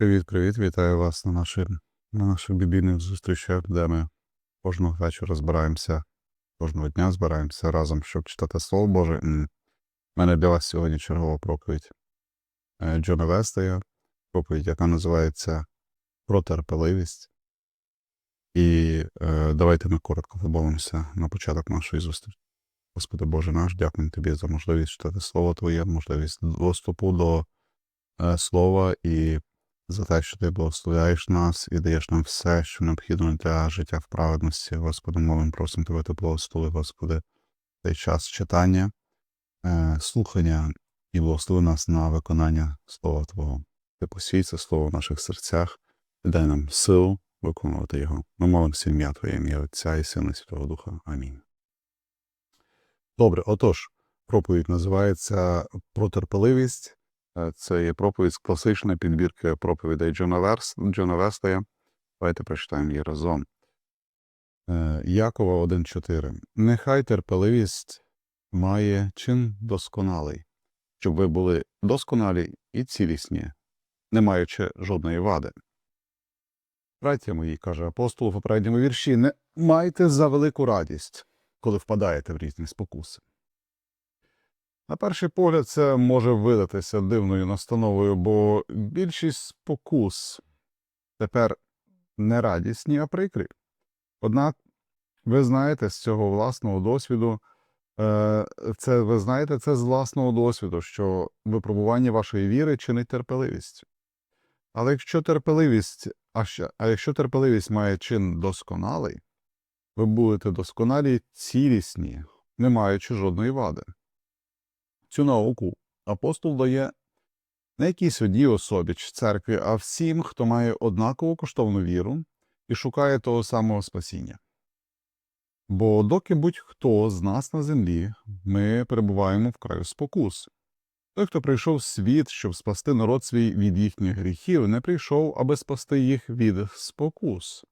Привіт, привіт, вітаю вас на наших, на наших біблійних зустрічах, де ми кожного вечора збираємося, кожного дня збираємося разом, щоб читати Слово Боже. У мене для вас сьогодні чергова проповідь е, Джона Вестея, проповідь, яка називається Про терпеливість. І е, давайте ми коротко помолимося на початок нашої зустрічі. Господи Боже наш, дякую Тобі за можливість читати Слово Твоє, можливість доступу до е, Слова і за те, що ти благословляєш нас і даєш нам все, що необхідно для життя в праведності. Господи, молим, просимо тебе, ти благослови, Господи, цей час читання, е, слухання і благослови нас на виконання Слова Твого. Ти посій це слово в наших серцях, і дай нам силу виконувати його. Ми молимося ім'я Твоє, ім'я Отця і Сина Святого Духа. Амінь. Добре, отож, проповідь називається Про терпеливість. Е, Це є проповідь з класичної підбірки проповідей Джона, Верс, Джона Вестея. Давайте прочитаємо її разом. Е, Якова 1.4. Нехай терпеливість має чин досконалий, щоб ви були досконалі і цілісні, не маючи жодної вади. Браття мої, каже апостол у попередньому вірші, не майте за велику радість, коли впадаєте в різні спокуси. На перший погляд, це може видатися дивною настановою, бо більшість спокус тепер не радісні, а прикрі. Однак, ви знаєте з цього власного досвіду, е, це ви знаєте це з власного досвіду, що випробування вашої віри чинить терпеливість. Але якщо терпеливість, а, ще, а якщо терпеливість має чин досконалий, ви будете досконалі цілісні, не маючи жодної вади. Цю науку апостол дає не якійсь одній особі чи церкві, а всім, хто має однакову коштовну віру і шукає того самого спасіння. Бо доки будь-хто з нас на землі, ми перебуваємо в краю спокус. Той, хто прийшов в світ, щоб спасти народ свій від їхніх гріхів, не прийшов, аби спасти їх від спокус.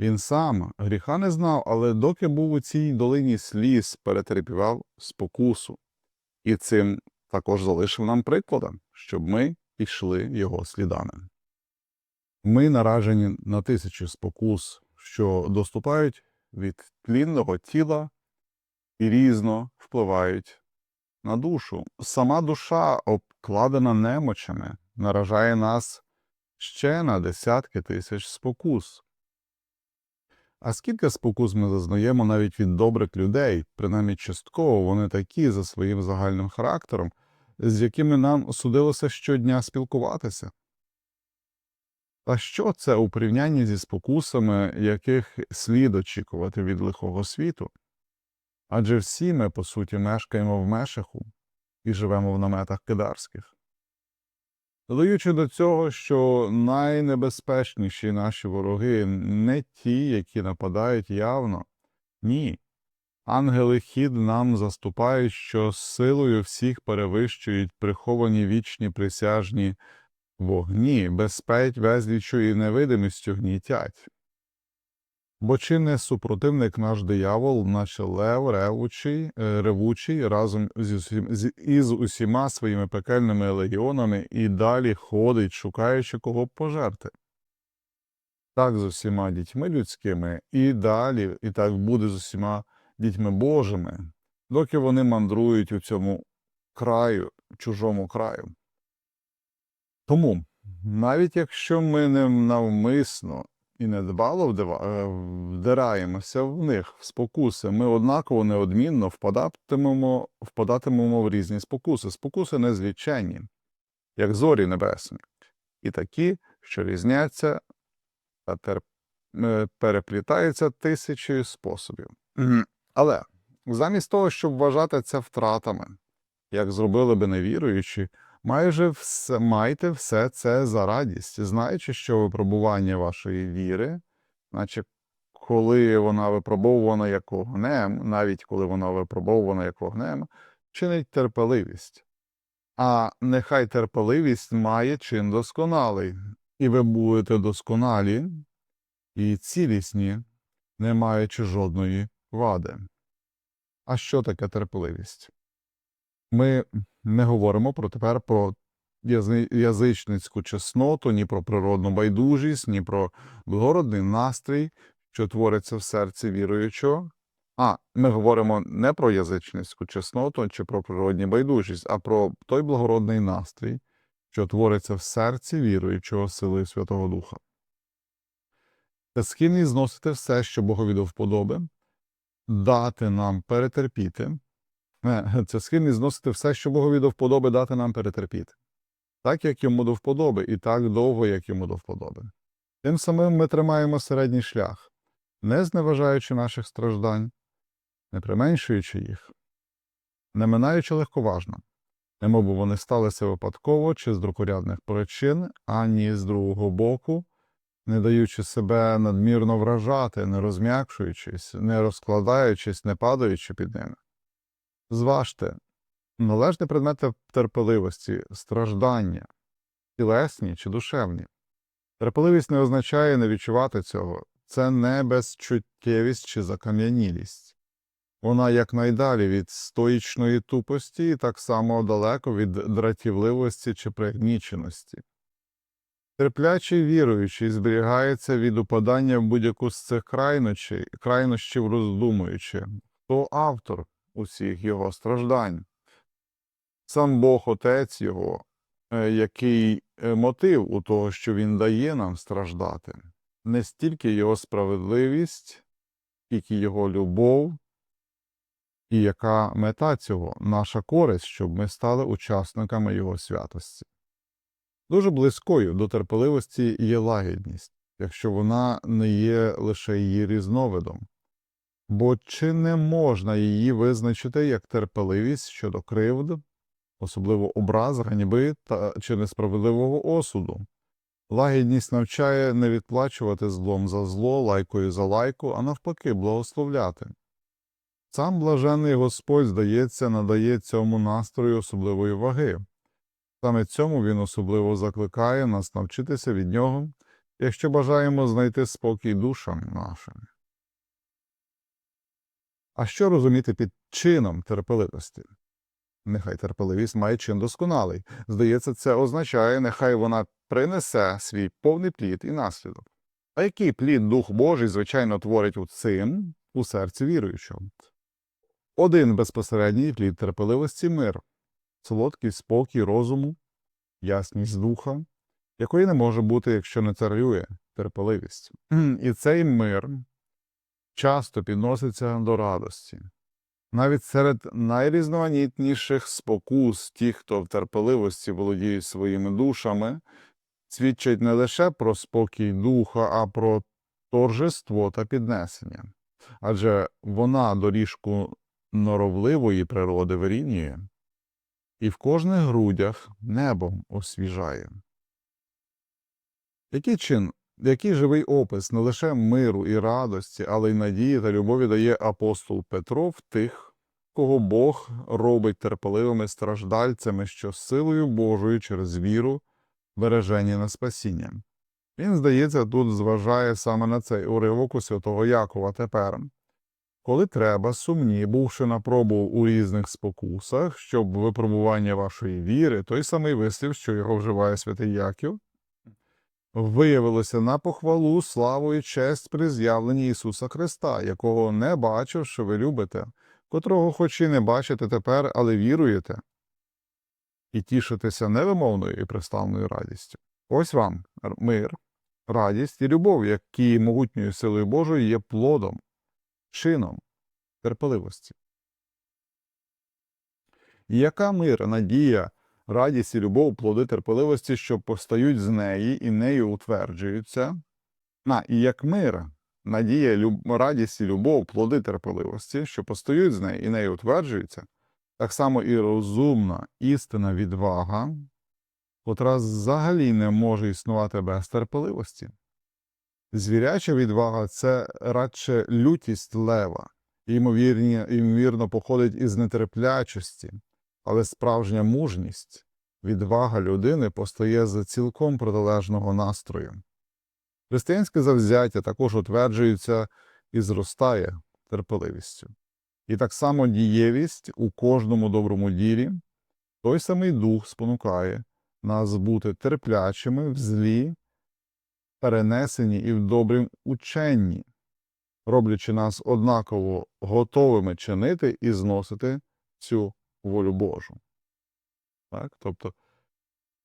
Він сам гріха не знав, але доки був у цій долині сліз, перетерпівав спокусу і цим також залишив нам прикладом, щоб ми пішли його слідами. Ми наражені на тисячі спокус, що доступають від тлінного тіла і різно впливають на душу. Сама душа, обкладена немочами, наражає нас ще на десятки тисяч спокус. А скільки спокус ми зазнаємо навіть від добрих людей, принаймні частково вони такі за своїм загальним характером, з якими нам судилося щодня спілкуватися. Та що це у порівнянні зі спокусами, яких слід очікувати від лихого світу? Адже всі ми, по суті, мешкаємо в мешаху і живемо в наметах кидарських. Додаючи до цього, що найнебезпечніші наші вороги не ті, які нападають явно, ні. Ангели хід нам заступають, що силою всіх перевищують приховані вічні присяжні вогні, безпеч безлічу і невидимістю гнітять. Бо чи не супротивник наш диявол, наче лев ревучий, е, ревучий разом з усім, з, із усіма своїми пекельними легіонами і далі ходить, шукаючи кого б пожерти. Так з усіма дітьми людськими, і далі, і так буде з усіма дітьми Божими, доки вони мандрують у цьому краю, чужому краю. Тому, навіть якщо ми не навмисно і недбало е, вдираємося в них в спокуси, ми однаково неодмінно впадатимемо, впадатимемо в різні спокуси. Спокуси незліченні, як зорі небесні, і такі, що різняться та тер... е, переплітаються тисячею способів. Але замість того, щоб вважати це втратами, як зробили би невіруючі, майже все, майте все це за радість, знаючи, що випробування вашої віри, наче коли вона випробовувана як вогнем, навіть коли вона випробовувана як вогнем, чинить терпеливість. А нехай терпеливість має чин досконалий, і ви будете досконалі і цілісні, не маючи жодної вади. А що таке терпеливість? Ми не говоримо про тепер про язичницьку чесноту, ні про природну байдужість, ні про благородний настрій, що твориться в серці віруючого. А, ми говоримо не про язичницьку чесноту чи про природню байдужість, а про той благородний настрій, що твориться в серці віруючого сили Святого Духа. Та схильний зносити все, що Богові до вподоби, дати нам перетерпіти. Е, Це схильний зносити все, що Богові до вподоби, дати нам перетерпіти. Так, як йому до вподоби, і так довго, як йому до вподоби. Тим самим ми тримаємо середній шлях, не зневажаючи наших страждань, не применшуючи їх, не минаючи легковажно, немов вони сталися випадково чи з друкорядних причин, ані з другого боку, не даючи себе надмірно вражати, не розм'якшуючись, не розкладаючись, не падаючи під ними. Зважте, належні предмети терпеливості, страждання, тілесні чи душевні. Терпеливість не означає не відчувати цього, це не безчуттєвість чи закам'янілість. Вона якнайдалі від стоїчної тупості і так само далеко від дратівливості чи пригніченості. Терплячий віруючий зберігається від упадання в будь-яку з цих крайнощів, роздумуючи, хто автор усіх його страждань. Сам Бог Отець його, е, який е, мотив у того, що Він дає нам страждати, не стільки його справедливість, скільки його любов, і яка мета цього наша користь, щоб ми стали учасниками його святості. Дуже близькою до терпеливості є лагідність, якщо вона не є лише її різновидом. Бо чи не можна її визначити як терпеливість щодо кривд, особливо образ, ганьби та чи несправедливого осуду? Лагідність навчає не відплачувати злом за зло, лайкою за лайку, а навпаки, благословляти. Сам блажений Господь, здається, надає цьому настрою особливої ваги. Саме цьому він особливо закликає нас навчитися від нього, якщо бажаємо знайти спокій душам нашим. А що розуміти під чином терпеливості? Нехай терпеливість має чин досконалий. Здається, це означає, нехай вона принесе свій повний плід і наслідок. А який плід Дух Божий, звичайно, творить у цим у серці віруючого? Один безпосередній плід терпеливості мир, солодкий спокій розуму, ясність духа, якої не може бути, якщо не царює терпеливість. І цей мир часто підноситься до радості. Навіть серед найрізноманітніших спокус ті, хто в терпеливості володіють своїми душами, свідчать не лише про спокій духа, а про торжество та піднесення. Адже вона доріжку норовливої природи вирівнює і в кожних грудях небом освіжає. Який чин, який живий опис не лише миру і радості, але й надії та любові дає апостол Петро в тих, кого Бог робить терпеливими страждальцями, що силою Божою через віру бережені на спасіння. Він, здається, тут зважає саме на цей уривок у святого Якова тепер. Коли треба, сумні, бувши на пробу у різних спокусах, щоб випробування вашої віри, той самий вислів, що його вживає святий Яків, виявилося на похвалу, славу і честь при з'явленні Ісуса Христа, якого не бачив, що ви любите, котрого хоч і не бачите тепер, але віруєте, і тішитеся невимовною і приставною радістю. Ось вам мир, радість і любов, які могутньою силою Божою є плодом, чином терпеливості. Яка мир, надія, радість і любов, плоди терпеливості, що постають з неї і нею утверджуються. На, і як мир, надія, люб... радість і любов, плоди терпеливості, що постають з неї і нею утверджуються, так само і розумна істина відвага, котра взагалі не може існувати без терпеливості. Звіряча відвага це радше лютість лева, ймовірно, походить із нетерплячості, але справжня мужність, відвага людини постає з цілком протилежного настрою. Християнське завзяття також утверджується і зростає терпеливістю. І так само дієвість у кожному доброму ділі той самий дух спонукає, нас бути терплячими в злі, перенесені і в добрім ученні, роблячи нас однаково готовими чинити і зносити цю волю Божу. Так? Тобто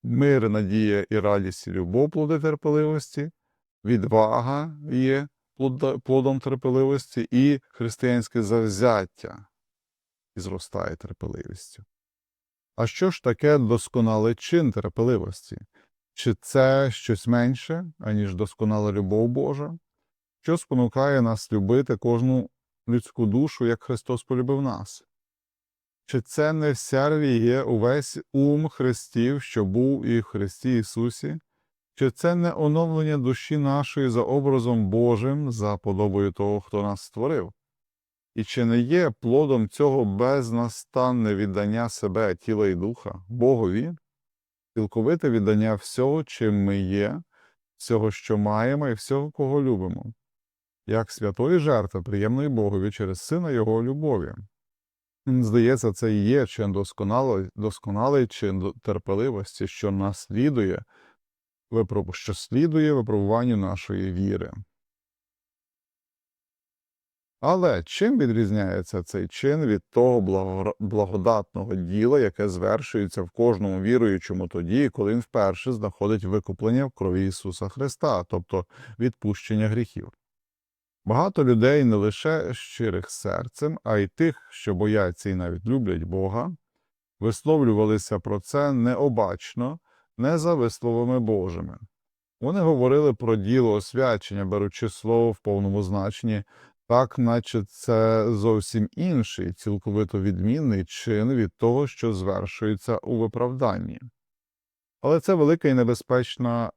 мир, надія і радість і любов плоди терпеливості, відвага є плодом терпеливості, і християнське завзяття і зростає терпеливістю. А що ж таке досконалий чин терпеливості? Чи це щось менше, аніж досконала любов Божа? Що спонукає нас любити кожну людську душу, як Христос полюбив нас? Чи це не в серві є увесь ум Христів, що був і в Христі Ісусі? Чи це не оновлення душі нашої за образом Божим, за подобою того, хто нас створив? І чи не є плодом цього безнастанне віддання себе, тіла і духа, Богові, цілковите віддання всього, чим ми є, всього, що маємо, і всього, кого любимо, як святої жертви, приємної Богові через Сина Його любові? Здається, це і є чин досконалий, досконалий чин терпеливості, що наслідує, що слідує випробуванню нашої віри. Але чим відрізняється цей чин від того благодатного діла, яке звершується в кожному віруючому тоді, коли він вперше знаходить викуплення в крові Ісуса Христа, тобто відпущення гріхів? Багато людей не лише щирих серцем, а й тих, що бояться і навіть люблять Бога, висловлювалися про це необачно, не за висловами Божими. Вони говорили про діло освячення, беручи слово в повному значенні, так, наче це зовсім інший, цілковито відмінний чин від того, що звершується у виправданні. Але це велика і небезпечна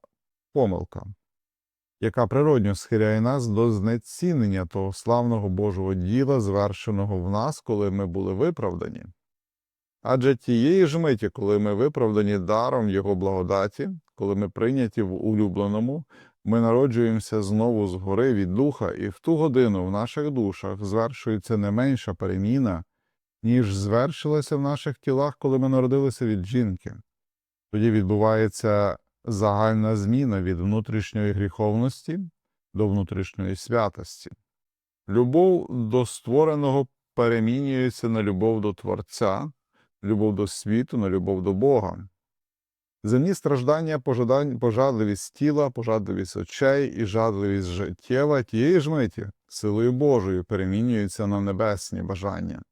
помилка, яка природньо схиляє нас до знецінення того славного Божого діла, звершеного в нас, коли ми були виправдані. Адже тієї ж миті, коли ми виправдані даром Його благодаті, коли ми прийняті в улюбленому, ми народжуємося знову згори від духа, і в ту годину в наших душах звершується не менша переміна, ніж звершилася в наших тілах, коли ми народилися від жінки. Тоді відбувається загальна зміна від внутрішньої гріховності до внутрішньої святості. Любов до створеного перемінюється на любов до Творця, любов до світу, на любов до Бога. Земні страждання, пожадливість тіла, пожадливість очей і жадливість життєва тієї ж миті, силою Божою перемінюються на небесні бажання.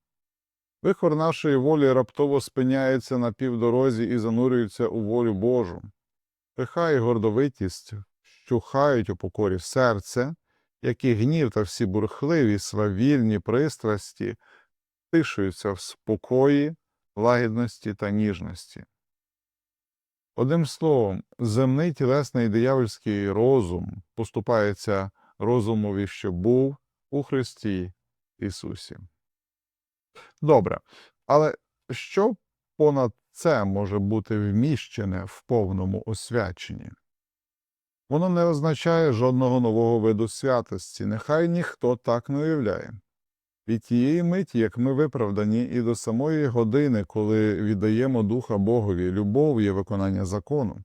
Вихор нашої волі раптово спиняється на півдорозі і занурюється у волю Божу. Пиха і гордовитість щухають у покорі серце, як і гнів та всі бурхливі, свавільні пристрасті тишуються в спокої, лагідності та ніжності. Одним словом, земний тілесний диявольський розум поступається розумові, що був у Христі Ісусі. Добре, але що понад це може бути вміщене в повному освяченні? Воно не означає жодного нового виду святості, нехай ніхто так не уявляє. Від тієї миті, як ми виправдані, і до самої години, коли віддаємо Духа Богові, любов є виконання закону,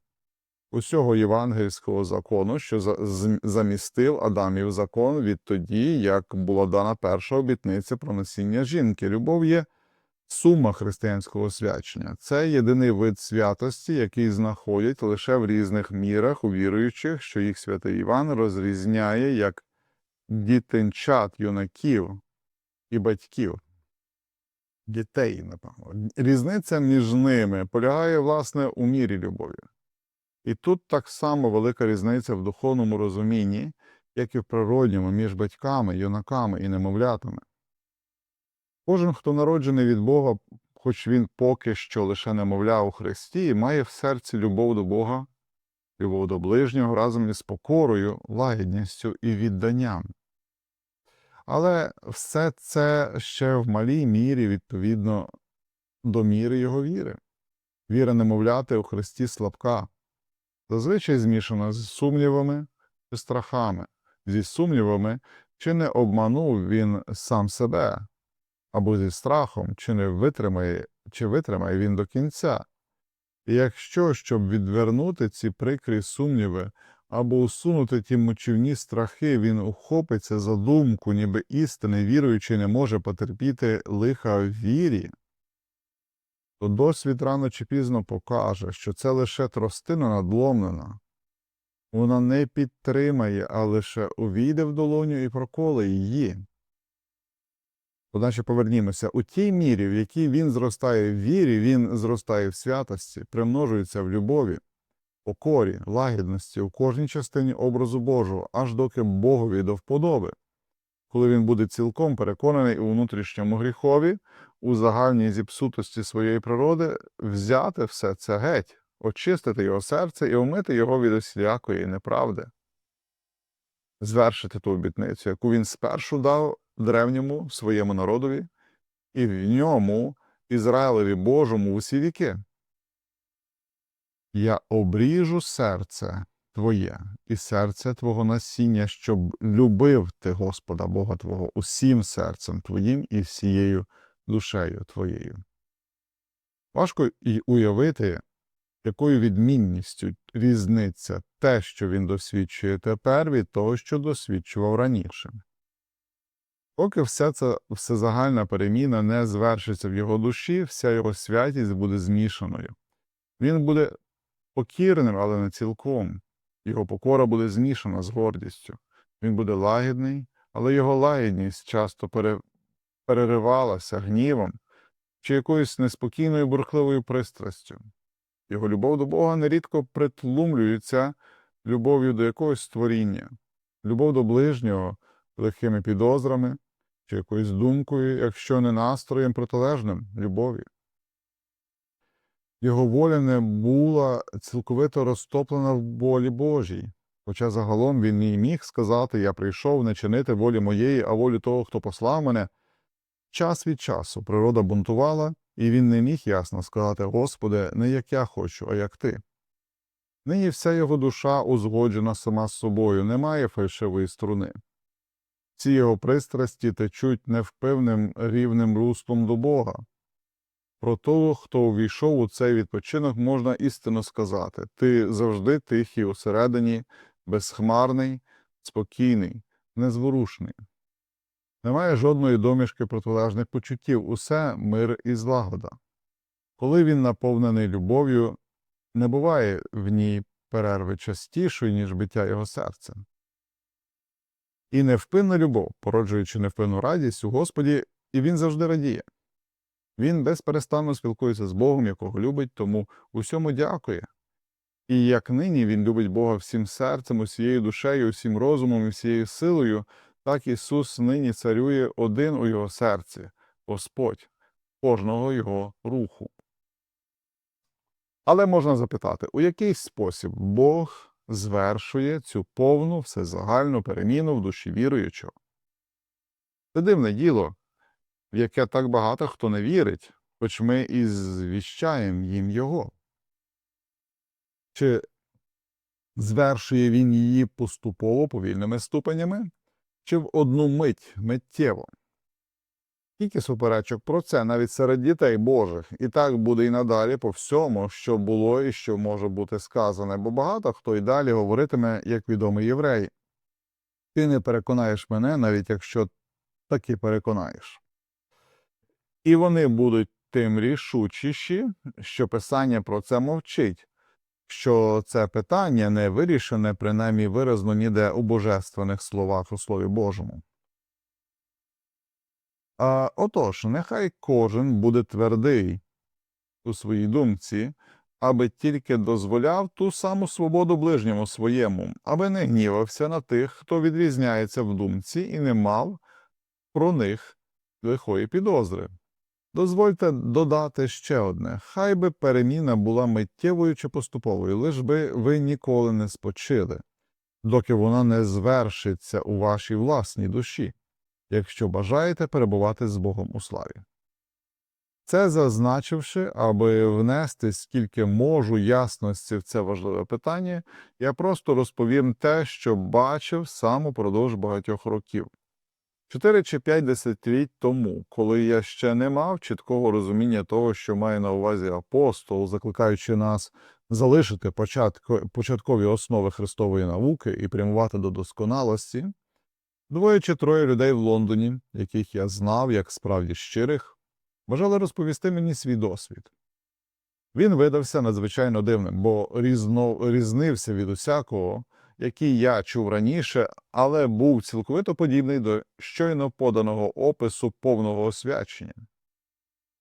усього євангельського закону, що замістив Адамів закон відтоді, як була дана перша обітниця про насіння жінки. Любов є сума християнського свячення. Це єдиний вид святості, який знаходять лише в різних мірах у віруючих, що їх святий Іван розрізняє як дітинчат, юнаків і батьків. Дітей, напевно. Різниця між ними полягає, власне, у мірі любові. І тут так само велика різниця в духовному розумінні, як і в природньому між батьками, юнаками і немовлятами. Кожен, хто народжений від Бога, хоч він поки що лише немовля у Христі, має в серці любов до Бога, любов до ближнього разом із покорою, лагідністю і відданням. Але все це ще в малій мірі відповідно до міри його віри. Віра немовляти у Христі слабка, зазвичай змішана з сумнівами чи страхами, зі сумнівами, чи не обманув він сам себе, або зі страхом, чи не витримає, чи витримає він до кінця. І якщо, щоб відвернути ці прикрі сумніви або усунути ті мочівні страхи, він ухопиться за думку, ніби істинний віруючий не може потерпіти лиха в вірі, то досвід рано чи пізно покаже, що це лише тростина надломлена. Вона не підтримає, а лише увійде в долоню і проколе її. Одначе повернімося у тій мірі, в якій він зростає в вірі, він зростає в святості, примножується в любові, покорі, лагідності у кожній частині образу Божого, аж доки Богові до вподоби. Коли він буде цілком переконаний у внутрішньому гріхові, у загальній зіпсутості своєї природи, взяти все це геть, очистити його серце і омити його від усілякої неправди, звершити ту обітницю, яку він спершу дав древньому своєму народові, і в ньому Ізраїлеві Божому усі віки. Я обріжу серце твоє і серце твого насіння, щоб любив ти Господа Бога Твого усім серцем твоїм і всією душею твоєю. Важко й уявити, якою відмінністю різниця те, що він досвідчує тепер, від того, що досвідчував раніше. Поки вся ця всезагальна переміна не звершиться в його душі, вся його святість буде змішаною. Він буде покірним, але не цілком. Його покора буде змішана з гордістю. Він буде лагідний, але його лагідність часто пере... переривалася гнівом чи якоюсь неспокійною бурхливою пристрастю. Його любов до Бога нерідко притлумлюється любов'ю до якогось створіння, любов до ближнього легкими підозрами чи якоюсь думкою, якщо не настроєм протилежним любові. Його воля не була цілковито розтоплена в волі Божій, хоча загалом він і міг сказати Я прийшов не чинити волі моєї, а волі того, хто послав мене. Час від часу природа бунтувала, і він не міг ясно сказати Господи, не як я хочу, а як ти. Нині вся його душа узгоджена сама з собою, немає фальшивої струни. Ці його пристрасті течуть невпевним рівним руслом до Бога. Про того, хто увійшов у цей відпочинок, можна істинно сказати ти завжди тихий усередині, безхмарний, спокійний, незворушний. Немає жодної домішки протилежних почуттів, усе мир і злагода. Коли він наповнений любов'ю, не буває в ній перерви частішої, ніж биття його серця. І невпинна любов, породжуючи невпинну радість у Господі, і він завжди радіє. Він безперестанно спілкується з Богом, якого любить, тому усьому дякує. І як нині він любить Бога всім серцем, усією душею, усім розумом і всією силою, так Ісус нині царює один у його серці, Господь, кожного його руху. Але можна запитати, у який спосіб Бог звершує цю повну всезагальну переміну в душі віруючого? Це дивне діло, в яке так багато хто не вірить, хоч ми і звіщаємо їм його. Чи звершує він її поступово повільними ступенями, чи в одну мить миттєво? Скільки суперечок про це навіть серед дітей Божих, і так буде і надалі по всьому, що було і що може бути сказане, бо багато хто й далі говоритиме, як відомий єврей. Ти не переконаєш мене, навіть якщо таки переконаєш. І вони будуть тим рішучіші, що Писання про це мовчить, що це питання не вирішене, принаймні виразно ніде у божественних словах у Слові Божому. А, Отож, нехай кожен буде твердий у своїй думці, аби тільки дозволяв ту саму свободу ближньому своєму, аби не гнівався на тих, хто відрізняється в думці і не мав про них лихої підозри. Дозвольте додати ще одне хай би переміна була миттєвою чи поступовою, лиш би ви ніколи не спочили, доки вона не звершиться у вашій власній душі, якщо бажаєте перебувати з Богом у славі. Це зазначивши, аби внести скільки можу ясності в це важливе питання, я просто розповім те, що бачив сам упродовж багатьох років. Чотири чи п'ять десятиліть тому, коли я ще не мав чіткого розуміння того, що має на увазі апостол, закликаючи нас залишити початкові основи Христової науки і прямувати до досконалості, двоє чи троє людей в Лондоні, яких я знав як справді щирих, бажали розповісти мені свій досвід. Він видався надзвичайно дивним, бо різно, різнився від усякого, який я чув раніше, але був цілковито подібний до щойно поданого опису повного освячення.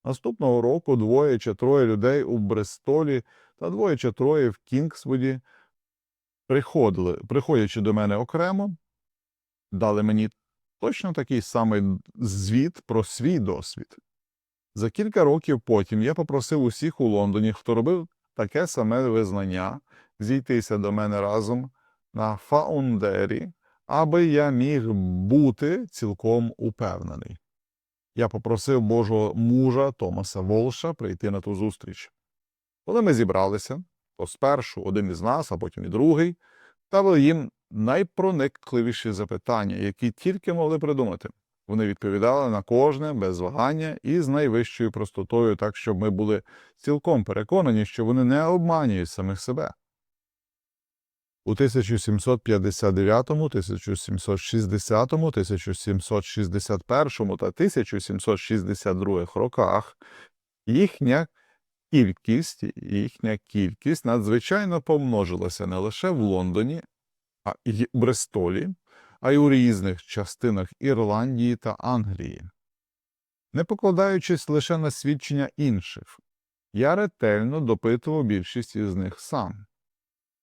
Наступного року двоє чи троє людей у Брестолі та двоє чи троє в Кінгсвуді приходили, приходячи до мене окремо, дали мені точно такий самий звіт про свій досвід. За кілька років потім я попросив усіх у Лондоні, хто робив таке саме визнання, зійтися до мене разом на Фаундері, аби я міг бути цілком упевнений. Я попросив Божого мужа Томаса Волша прийти на ту зустріч. Коли ми зібралися, то спершу один із нас, а потім і другий, ставили їм найпроникливіші запитання, які тільки могли придумати. Вони відповідали на кожне без вагання і з найвищою простотою, так щоб ми були цілком переконані, що вони не обманюють самих себе. У 1759, 1760, 1761 та 1762 роках їхня кількість, їхня кількість надзвичайно помножилася не лише в Лондоні, у Брестолі, а й у різних частинах Ірландії та Англії. Не покладаючись лише на свідчення інших, я ретельно допитував більшість із них сам.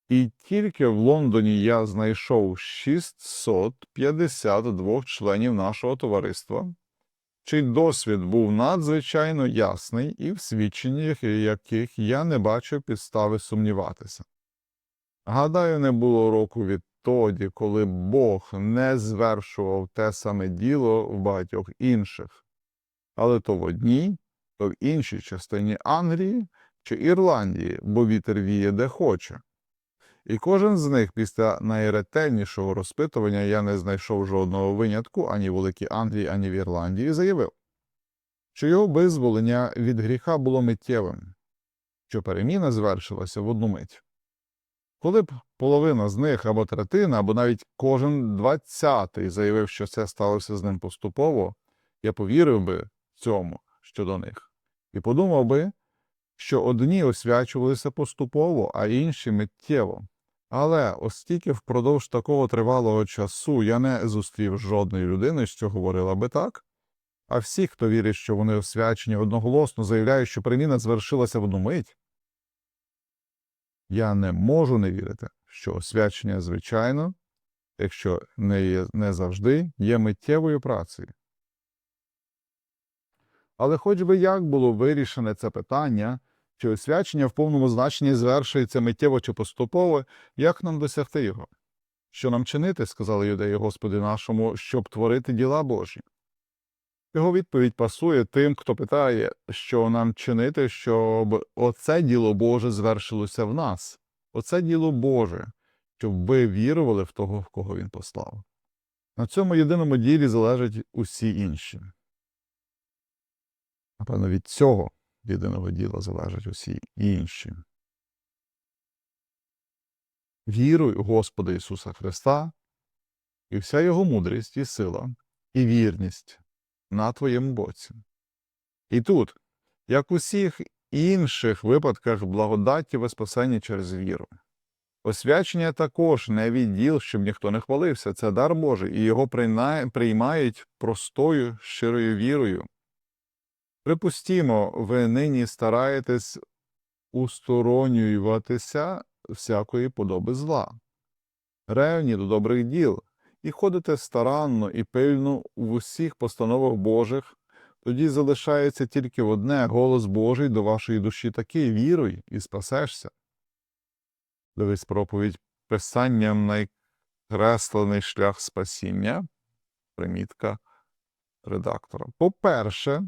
І тільки в Лондоні я знайшов 652 членів нашого товариства, чий досвід був надзвичайно ясний і в свідченнях яких я не бачив підстави сумніватися. Гадаю, не було року відтоді, коли Бог не звершував те саме діло в багатьох інших, але то в одній, то в іншій частині Англії чи Ірландії, бо вітер віє де хоче. І кожен з них після найретельнішого розпитування я не знайшов жодного винятку ані в Великій Англії, ані в Ірландії, заявив, що його визволення від гріха було миттєвим, що переміна звершилася в одну мить. Коли б половина з них або третина, або навіть кожен двадцятий заявив, що це сталося з ним поступово, я повірив би цьому щодо них і подумав би, що одні освячувалися поступово, а інші миттєво. Але оскільки впродовж такого тривалого часу я не зустрів жодної людини, що говорила би так, а всі, хто вірить, що вони освячені одноголосно, заявляють, що переміна звершилася в одну мить, я не можу не вірити, що освячення, звичайно, якщо не, є, не завжди, є миттєвою працею. Але хоч би як було вирішене це питання, чи освячення в повному значенні звершується миттєво чи поступово, як нам досягти його? Що нам чинити, сказали юдеї Господи нашому, щоб творити діла Божі? Його відповідь пасує тим, хто питає, що нам чинити, щоб оце діло Боже звершилося в нас, оце діло Боже, щоб ви вірували в того, в кого він послав. На цьому єдиному ділі залежать усі інші. Напевно, від цього єдиного діла залежать усі інші. Віруй у Господа Ісуса Христа, і вся Його мудрість і сила, і вірність на твоєму боці. І тут, як у всіх інших випадках благодаті ви спасені через віру. Освячення також не відділ, щоб ніхто не хвалився, це дар Божий, і його приймають простою, щирою вірою. Припустімо, ви нині стараєтесь усторонюватися всякої подоби зла, ревні до добрих діл, і ходите старанно і пильно в усіх постановах Божих, тоді залишається тільки одне голос Божий до вашої душі такий віруй і спасешся. Дивись проповідь писанням найкреслений шлях спасіння, примітка редактора. По-перше,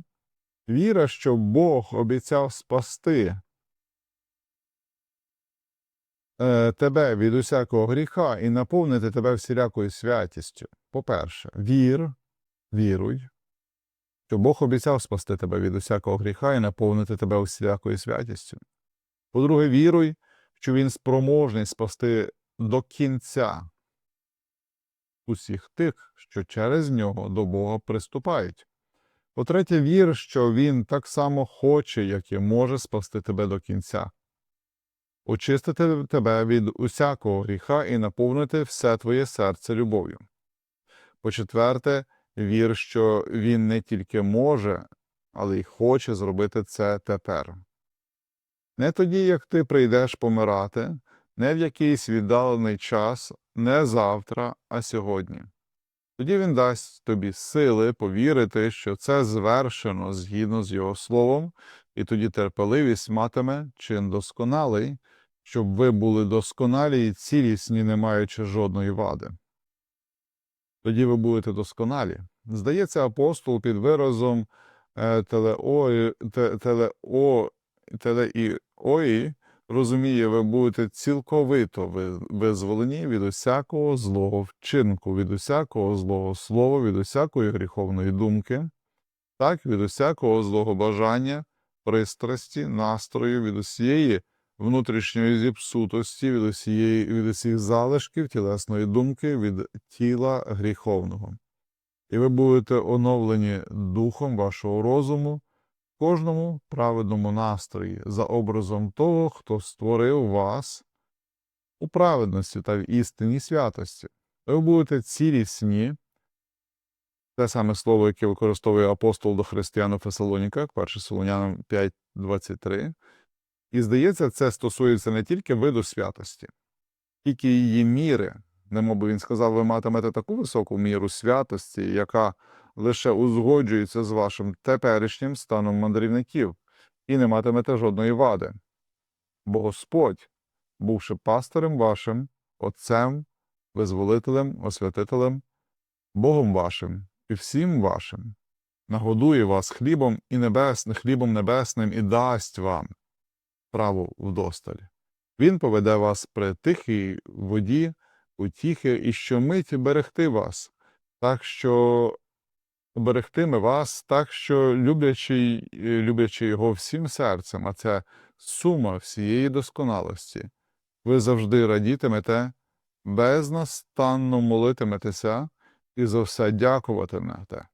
Віра, що Бог обіцяв спасти тебе від усякого гріха і наповнити тебе всілякою святістю. По-перше, вір, віруй, що Бог обіцяв спасти тебе від усякого гріха і наповнити тебе усякою святістю. По-друге, віруй, що Він спроможний спасти до кінця усіх тих, що через нього до Бога приступають. По-третє, вір, що Він так само хоче, як і може спасти тебе до кінця, очистити тебе від усякого гріха і наповнити все твоє серце любов'ю. По-четверте, вір, що Він не тільки може, але й хоче зробити це тепер. Не тоді, як ти прийдеш помирати, не в якийсь віддалений час, не завтра, а сьогодні. Тоді він дасть тобі сили повірити, що це звершено згідно з його словом, і тоді терпеливість матиме чин досконалий, щоб ви були досконалі і цілісні, не маючи жодної вади. Тоді ви будете досконалі. Здається, апостол під виразом е, телеої, те- телео, телеіої розуміє, ви будете цілковито визволені від усякого злого вчинку, від усякого злого слова, від усякої гріховної думки, так, від усякого злого бажання, пристрасті, настрою, від усієї внутрішньої зіпсутості, від усієї від усіх залишків тілесної думки, від тіла гріховного. І ви будете оновлені духом вашого розуму, кожному праведному настрої за образом того, хто створив вас у праведності та в істинній святості. Ви будете цілісні, те саме слово, яке використовує апостол до християн у Фесалоніках, 1 Солонянам 5.23. І здається, це стосується не тільки виду святості, тільки її міри. Немоби він сказав, ви матимете таку високу міру святості, яка лише узгоджується з вашим теперішнім станом мандрівників, і не матимете жодної вади. Бо Господь, бувши пастирем вашим, Отцем, визволителем, освятителем, Богом вашим і всім вашим, нагодує вас хлібом і небесним, хлібом небесним і дасть вам право вдосталь. Він поведе вас при тихій воді, утіхи, і щомиті берегти вас, так що берегтиме вас, так що люблячи, люблячи його всім серцем, а це сума всієї досконалості, ви завжди радітимете, безнастанно молитиметеся і за все дякуватимете,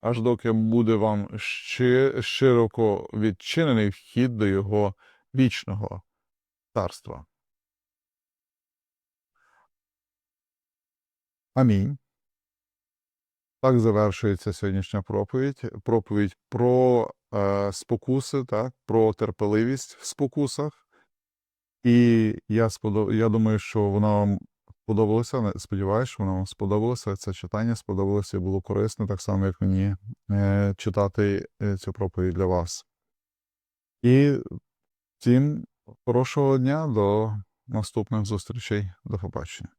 аж доки буде вам широко відчинений вхід до його вічного царства. Амінь. Так завершується сьогоднішня проповідь. Проповідь про е, спокуси, так, про терпеливість в спокусах. І я, сподоб... я думаю, що вона вам сподобалася. Сподіваюсь, що вона вам сподобалася. Це читання сподобалося і було корисно, так само, як мені е, читати е, цю проповідь для вас. І всім хорошого дня до наступних зустрічей. До побачення.